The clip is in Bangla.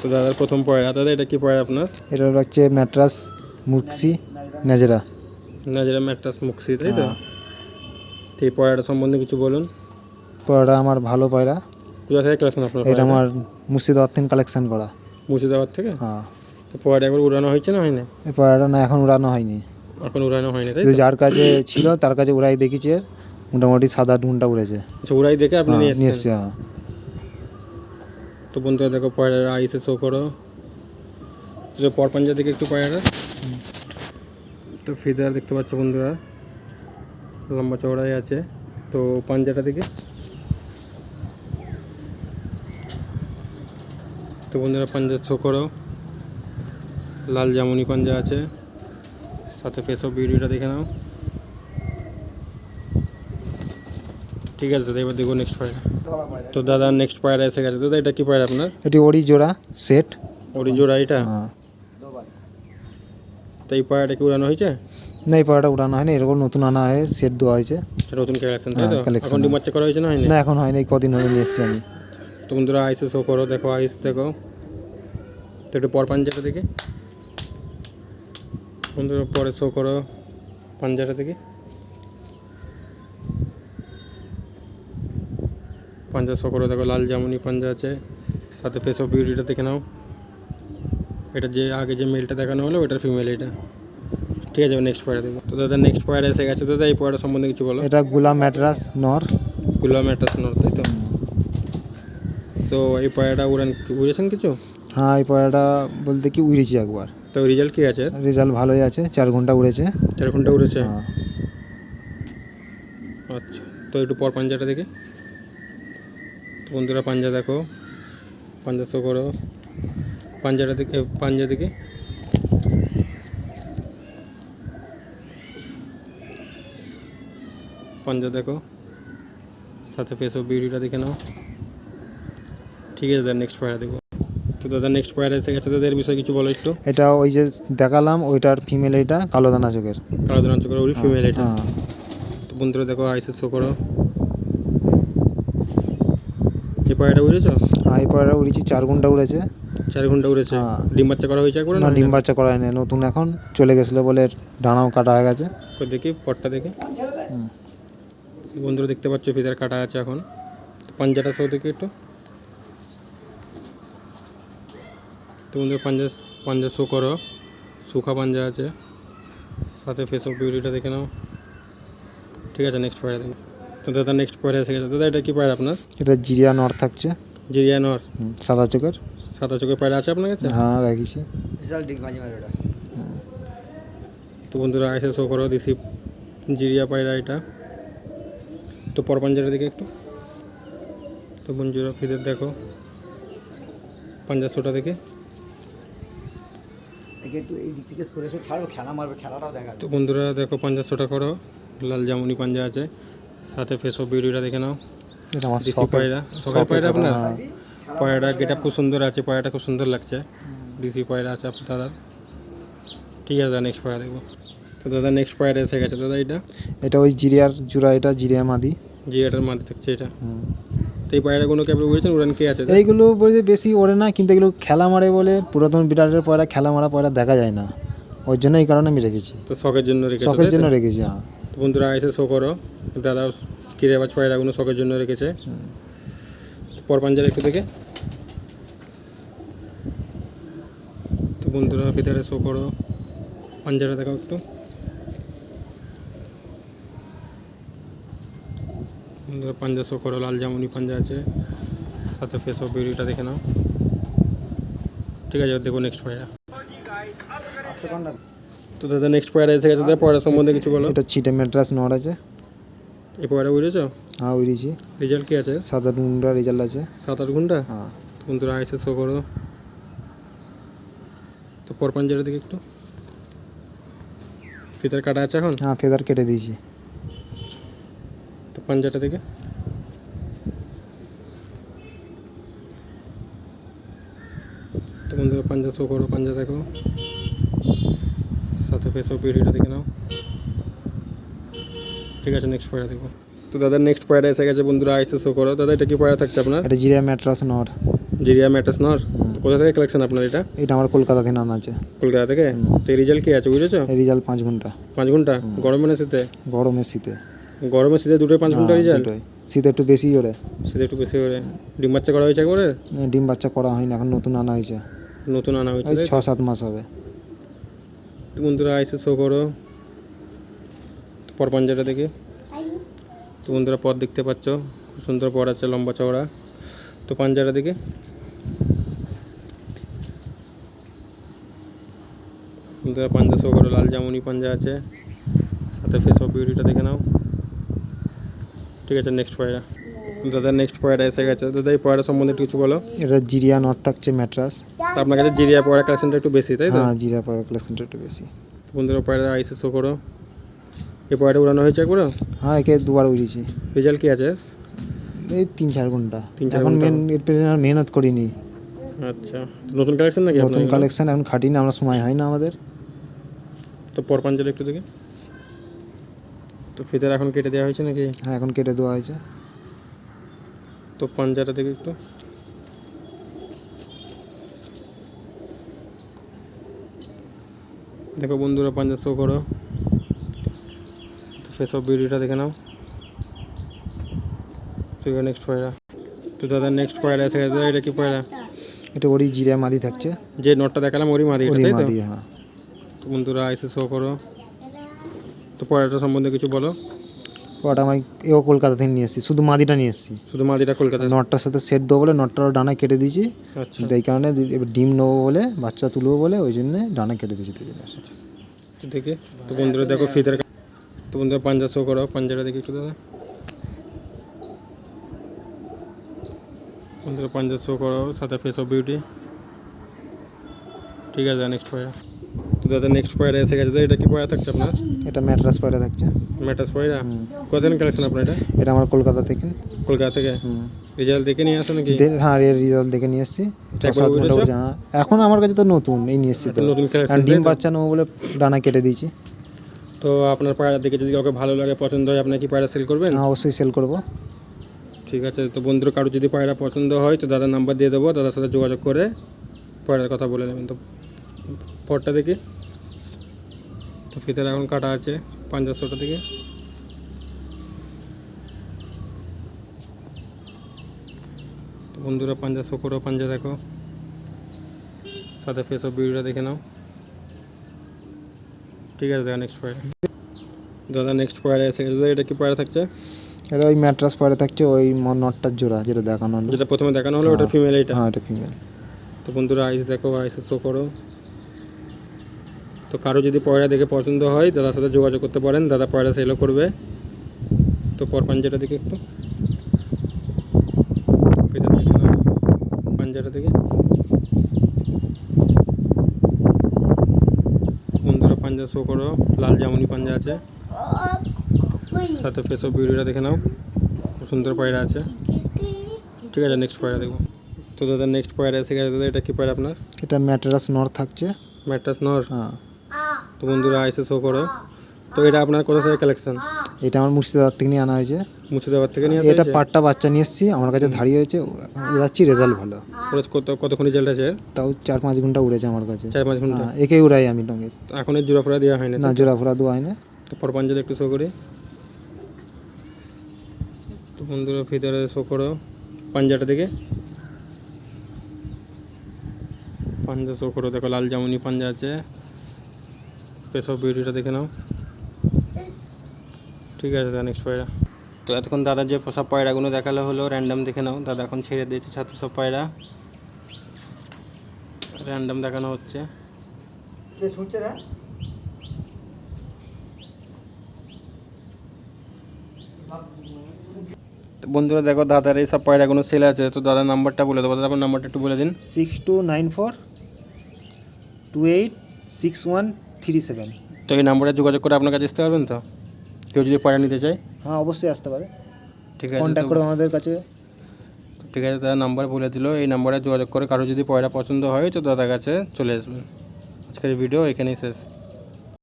তো দাদার প্রথম পয়রা দাদা এটা কি পয়রা আপনার? এটা হচ্ছে ম্যাট্রাস মুক্সি নেজরা। নাজরা ম্যাট্রাস মুক্সি তাই তো? হ্যাঁ। তো এই পয়রাটা সম্বন্ধে কিছু বলুন। পয়রাটা আমার ভালো পয়রা কোথা থেকে কালেকশন আপনার এটা আমার মুর্শিদাবাদ থেকে কালেকশন করা মুর্শিদাবাদ থেকে? হ্যাঁ। তো পয়রা একবার উড়ানো হয়েছে না হয়নি? এই পয়রাটা না এখন উড়ানো হয়নি। এখন উড়ানো হয়নি তাই যার কাছে ছিল তার কাছে উড়াই দেখেছে মোটামুটি সাত আট ঘণ্টা উড়েছে। আচ্ছা উড়াই দেখে আপনি হ্যাঁ, নিয়ে নিয়ে এসেছেন হ্যাঁ। তো বন্ধুরা দেখো পয়রার আইসে শো করো। পর পাঞ্জা দিকে একটু পয়রাটা তো ফিদার দেখতে পাচ্ছ বন্ধুরা, লম্বা চওড়াই আছে। তো পাঞ্জাটা দিকে। তো বন্ধুরা পাঞ্জা শো করো। লাল জামুনি পাঞ্জা আছে। সাথে ফেসব ভিডিওটা দেখে নাও। ঠিক আছে দাদা এবার দেখো নেক্সট পয়রা। তো দাদা নেক্সট পয়রা এসে গেছে। দাদা এটা কি পয়রা আপনার? এটি ওরি জোড়া সেট। ওরি জোড়া এটা? হ্যাঁ। তো এই পায়রাটা কি উড়ানো হয়েছে? না এই পায়রাটা উড়ানো হয়নি। এরকম নতুন আনা হয় সেট দেওয়া হয়েছে। এটা নতুন কালেকশন তাই তো? হ্যাঁ, collection, এখন ডিমার্চে করা হয়েছে না হয়নি? না এখন হয়নি কদিন হলে নিয়ে এসেছি আমি। তো বন্ধুরা আইসে শো করো দেখো আইস দেখো। তো একটু পর পাঞ্জাটা দেখি। বন্ধুরা পরে শো করো পাঞ্জাটা দেখি। পাঞ্জা শো করো দেখো লাল জামুনি পাঞ্জা আছে। সাথে ফেস অফ বিউটিটা দেখে নাও। এটা যে আগে যে মেলটা দেখানো হলো ওটার ফিমেল এটা। ঠিক আছে নেক্সট পয়রা দেখো তো দাদা নেক্সট পয়রা এসে গেছে। দাদা এই পয়রা সম্বন্ধে কিছু বলো। এটা গুলাম ম্যাট্রাস নর। কুলাম একটা সোনার তাই তো? তো এই পায়রাটা উড়ান উড়েছেন কিছু? হ্যাঁ এই পয়রাটা বলতে কি উড়েছি একবার। তো রেজাল্ট কি আছে? রেজাল্ট ভালোই আছে চার ঘণ্টা উড়েছে। চার ঘণ্টা উড়েছে? হ্যাঁ। আচ্ছা তো একটু পর পাঞ্জাটা দেখে। বন্ধুরা পাঞ্জা দেখো। পাঞ্জা শো করো। পাঞ্জাটা দেখে পাঞ্জা দেখে। পাঞ্জা দেখো। সাথে ফেস অফ বিউটিটা দেখে নাও। ঠিক আছে দাদা নেক্সট পায়রা দেখো। তো দাদা নেক্সট পায়রা এসে গেছে। দাদা এর বিষয়ে কিছু বলো একটু। এটা ওই যে দেখালাম ওইটার ফিমেল এটা কালো দানা চোখের। কালো দানা চোখের ওই ফিমেল এটা। হ্যাঁ। তো বন্ধুরা দেখো আইসে শো করো। পায়রাটা উড়েছো? হ্যাঁ এই পয়রা উড়েছি চার ঘণ্টা উড়েছে। চার ঘণ্টা উড়েছে? হ্যাঁ। ডিম বাচ্চা করা হয়েছে একবার না ডিম বাচ্চা করায় না নতুন এখন চলে গেছিল বলে ডানাও কাটা হয়ে গেছে। তো দেখি পটটা দেখি। বন্ধুরা দেখতে পাচ্ছ ফিতার কাটা আছে এখন। পাঞ্জাটা শো দেখি একটু। তো বন্ধুরা পাঞ্জা পাঞ্জা শো করো। সুখা পাঞ্জা আছে। সাথে ফেস অফ বিউটিটা দেখে নাও। ঠিক আছে নেক্সট পায়রা দেখি। তো দাদা নেক্সট পায়রা এসে গেছে দাদা এটা কি পায়রা আপনার? এটা জিরিয়া নর থাকছে। জিরিয়া নর? সাদা চোখের। সাদা চোখের পায়রা আছে আপনার কাছে? হ্যাঁ রেখেছি তো বন্ধুরা আইসে শো করো দিছি জিরিয়া পায়রা এটা। তো পরপাঞ্জারের দিকে একটু। তো বন্ধুরা ফিদের দেখো। পাঞ্জার শোটা দেখে। একটু এই দিক থেকে সরে এসে ছাড়ো খেলা মারবে খেলাটাও দেখা তো বন্ধুরা দেখো পাঞ্জার শোটা করো। লাল জামুনি পাঞ্জা আছে। সাথে ফেস অফ বিউটিটা দেখে নাও। আমার পায়রা। শখের পায়রা আপনার। পায়রাটা গেট খুব সুন্দর আছে পায়রাটা খুব সুন্দর লাগছে। দিসি পায়রা আছে আপনার দাদার। ঠিক আছে দাদা নেক্সট পায়রা দেখব। তো দাদা নেক্সট পায়রা এসে গেছে। দাদা এটা এটা ওই জিরিয়ার জোড়া এটা জিরিয়া মাদি। জিয়াটার মাঝে থাকছে এটা। তো এই পায়রাগুলোকে আপনি বুঝেছেন? উড়ান কে আছে? এইগুলো বলতে বেশি ওড়ে না কিন্তু এগুলো খেলা মারে বলে পুরাতন বিড়ালের পয়রা খেলা মারা পয়রা দেখা যায় না। ওই জন্য এই কারণে আমি রেখেছি। তো শখের জন্য রেখেছে শখের জন্য রেখেছি হ্যাঁ। বন্ধুরা এসে শো করো। দাদা কিরেবাজ পায়রাগুলো শখের জন্য রেখেছে। পর পাঞ্জার একটু দেখে। তো বন্ধুরা, ভিতরে শো করো। পাঞ্জারা দেখাও একটু। বন্ধুরা, পাঞ্জা শো করো, লাল জামুনি পাঞ্জা আছে। সাথে ফেস অফ বিউটিটা দেখে নাও। ঠিক আছে, দেখো নেক্সট পায়রা তো দাদা নেক্সট পায়রা এসে গেছে দাদা পয়রা সম্বন্ধে কিছু বলো। এটা চিটে মেট্রাস নর আছে। এই পয়রা বুঝেছ হ্যাঁ উড়েছি রেজাল্ট কি আছে? সাত আট ঘণ্টা রেজাল্ট আছে। সাত আট ঘণ্টা হ্যাঁ। তো বন্ধুরা আইসে শো করো। তো পর পাঞ্জারের দিকে একটু। ফিতার কাটা আছে এখন? হ্যাঁ ফেদার কেটে দিয়েছি। তো পাঞ্জাটা থেকে তো বন্ধুরা পাঞ্জা শো করো পাঞ্জা দেখো। সাথে ফেস অফ ভিডিওটা দেখে নাও। ঠিক আছে নেক্সট পয়রা দেখো তো দাদা নেক্সট পয়রা এসে গেছে বন্ধুরা আইসে শো করো। দাদা এটা কি পয়রা থাকছে আপনার? এটা জিরিয়া ম্যাট্রাস নর। জিরিয়া ম্যাট্রাস নর? কোথা থেকে কালেকশন আপনার এটা? এটা আমার কলকাতা থেকে আনা আছে। কলকাতা থেকে? তো রেজাল্ট কি আছে বুঝেছ? রেজাল্ট পাঁচ ঘণ্টা। পাঁচ ঘণ্টা? গরমে না শীতে? গরমের শীতে। গরমে শীতে দুটোই পাঁচ ঘণ্টা হ্যাঁ, রেজাল্ট দুটোই। শীতে একটু বেশি ওরে। শীতে একটু বেশি করে ডিম বাচ্চা করা হয়েছে একবারে? ডিম বাচ্চা করা হয়নি এখন নতুন আনা হয়েছে। নতুন আনা হয়েছে ছ সাত মাস হবে। তো বন্ধুরা আইসে শো করো। পর পাঞ্জাটা দেখি। তো বন্ধুরা পর দেখতে পাচ্ছ, খুব সুন্দর পর আছে, লম্বা চওড়া। তো পাঞ্জাটা দেখি। বন্ধুরা পাঞ্জা শো করো, লাল জামুনি পাঞ্জা আছে। সাথে ফেস অফ বিউটিটা দেখে নাও। ঠিক আছে নেক্সট পয়রা দাদা নেক্সট পয়রা এসে গেছে। দাদা এই পয়রা সম্বন্ধে একটু কিছু বলো। এটা জিরিয়া নর্থ থাকছে ম্যাট্রাস। তো আপনার কাছে জিরিয়া পয়রা কালেকশনটা একটু বেশি তাই তো? হ্যাঁ জিরিয়া পাওয়ার কালেকশনটা একটু বেশি। তো বন্ধুরা পয়রা আইসে শো করো। এই পয়রা উড়ানো হয়েছে একবার হ্যাঁ একে দুবার উড়িয়েছি রেজাল্ট কি আছে? এই তিন চার ঘণ্টা। তিন চার এখন ঘণ্টা। মেন এর পেছনে আর মেহনত করিনি। আচ্ছা নতুন কালেকশন নাকি নতুন কালেকশন এখন খাটিনি আমরা সময় হয় না আমাদের। তো পর পাঞ্জাটা একটু দেখি। তো ফিতার এখন কেটে দেওয়া হয়েছে নাকি? হ্যাঁ এখন কেটে দেওয়া হয়েছে। তো পাঞ্জাটা দেখি একটু। দেখো বন্ধুরা পাঞ্জা শো করো। তো সেসব ভিডিওটা দেখে নাও। নেক্সট পয়রা তো দাদা নেক্সট পয়রা এসে গেছে। এটা কি পয়রা এটা ওরই জিরিয়া মাদি থাকছে। যে নটটা দেখালাম ওরই মাদি এটা তাই তো? হ্যাঁ। তো বন্ধুরা এসে শো করো। তো পয়রাটা সম্বন্ধে কিছু বলো। আমি এও কলকাতা থেকে নিয়ে এসেছি। শুধু মাদিটা নিয়ে এসেছি। শুধু মাদিটা কলকাতায় নটটার সাথে সেট দেবো বলে নটটারও ডানা কেটে দিয়েছি। আচ্ছা। এই কারণে এবার ডিম নেব বলে বাচ্চা তুলবো বলে ওই জন্য ডানা কেটে দিয়েছি দুজনে তো দেখি। তো বন্ধুরা দেখো ফিতার কা- তো বন্ধুরা পাঞ্জা শো করো। পাঞ্জাটা দেখি একটু দাদা। বন্ধুরা পাঞ্জা শো করো। সাথে ফেস অফ বিউটি ঠিক আছে নেক্সট পয়রা তো দাদা নেক্সট পয়রা এসে গেছে দাদা এটা কি পয়রা থাকছে আপনার? এটা ম্যাট্রাস পায়রা থাকছে। ম্যাটাস পয়রা। কতদিন কালেকশন আপনার এটা? এটা আমার কলকাতা থেকে। কলকাতা থেকে? হুম। রেজাল্ট দেখে নিয়ে আসো নাকি? হ্যাঁ রেজাল্ট দেখে নিয়ে এসেছি। হ্যাঁ। এখন আমার কাছে তো নতুন এই নিয়ে এসেছি নতুন কালেকশন ডিম বাচ্চা নেব বলে ডানা কেটে দিয়েছি। তো আপনার পায়রা দেখে যদি কাউকে ভালো লাগে পছন্দ হয় আপনার কি পায়রা সেল করবেন? হ্যাঁ অবশ্যই সেল করব। ঠিক আছে তো বন্ধুর কারও যদি পায়রা পছন্দ হয় তো দাদার নাম্বার দিয়ে দেবো দাদার সাথে যোগাযোগ করে পায়রার কথা বলে নেবেন। তো পরটা দেখি তো ফিতার এখন কাটা আছে পঞ্চাশশোটা থেকে তো বন্ধুরা পঞ্চাশশো করো পাঞ্জা দেখো। সাথে ফেস অফ ভিডিওটা দেখে নাও। ঠিক আছে দাদা নেক্সট পায়রা দাদা নেক্সট পায়রা এসে গেছে দাদা এটা কি পায়রা থাকছে? এটা ওই ম্যাট্রাস পায়রা থাকছে ওই নটটার জোড়া যেটা দেখানো হলো। যেটা প্রথমে দেখানো হলো ওটা হ্যাঁ। ফিমেল এটা হ্যাঁ এটা ফিমেল তো বন্ধুরা আইস দেখো আইসে শো করো। তো কারও যদি পয়রা দেখে পছন্দ হয় দাদার সাথে যোগাযোগ করতে পারেন দাদা পয়রা সেলও করবে। তো পর পাঞ্জাটা দেখে একটু। দেখে পাঞ্জাটা দেখে। বন্ধুরা পাঞ্জা শো করো। লাল জামুনি পাঞ্জা আছে। সাথে ফেস অফ ভিডিওটা দেখে নাও। সুন্দর পয়রা আছে। ঠিক আছে নেক্সট পয়রা দেখব। তো দাদা নেক্সট পয়রা এসে গেছে। দাদা এটা কি পয়রা আপনার? এটা ম্যাট্রাস নর থাকছে। ম্যাট্রাস নর? হ্যাঁ। তো বন্ধুরা আইসে শো করো। তো এটা আপনার কোথা থেকে কালেকশন এটা আমার মুর্শিদাবাদ থেকে নিয়ে আনা হয়েছে। মুর্শিদাবাদ থেকে নিয়ে এটা? পাট্টা বাচ্চা নিয়ে এসেছি আমার কাছে ধাড়ি হয়েছে উড়াচ্ছি রেজাল্ট ভালো। কত কতক্ষণ রেজাল্ট আছে? তাও চার পাঁচ ঘণ্টা উড়েছে আমার কাছে। চার পাঁচ ঘণ্টা? হ্যাঁ একেই উড়াই আমি টঙ্গের তো এখন এর জোড়া ফোড়া দেওয়া হয় না না জোড়া ফোড়া দেওয়া হয় না তো পর পাঞ্জালে একটু শো করি। তো বন্ধুরা ভিতরে শো করো। পাঞ্জাটা দেখে। পাঞ্জা শো করো দেখো লাল জামুনি পাঞ্জা আছে। পেশব বিউটিটা দেখে নাও। ঠিক আছে দাদা নেক্সট পায়রা। তো এতক্ষণ দাদার যে সব পায়রাগুলো দেখাল হলো র্যান্ডাম দেখে নাও। দাদা এখন ছেড়ে দিয়েছে ছাত্র সব পায়রা। র্যান্ডাম দেখানো হচ্ছে। বন্ধুরা দেখো দাদার এই সব পায়রাগুলো সেল আছে। তো দাদার নাম্বারটা বলে দেবো। দাদা আপনার নাম্বারটা একটু বলে দিন। Six two nine four two eight six one three seven. তো এই নাম্বারে যোগাযোগ করে আপনার কাছে আসতে পারবেন তো? কেউ যদি পায়রা নিতে চায়? হ্যাঁ অবশ্যই আসতে পারে। ঠিক আছে কন্ট্যাক্ট করব করে আমাদের কাছে। ঠিক আছে দাদা নাম্বার বলে দিল। এই নাম্বারে যোগাযোগ করে কারও যদি পয়রা পছন্দ হয় তো দাদার কাছে চলে আসবেন। আজকের ভিডিও এখানেই শেষ।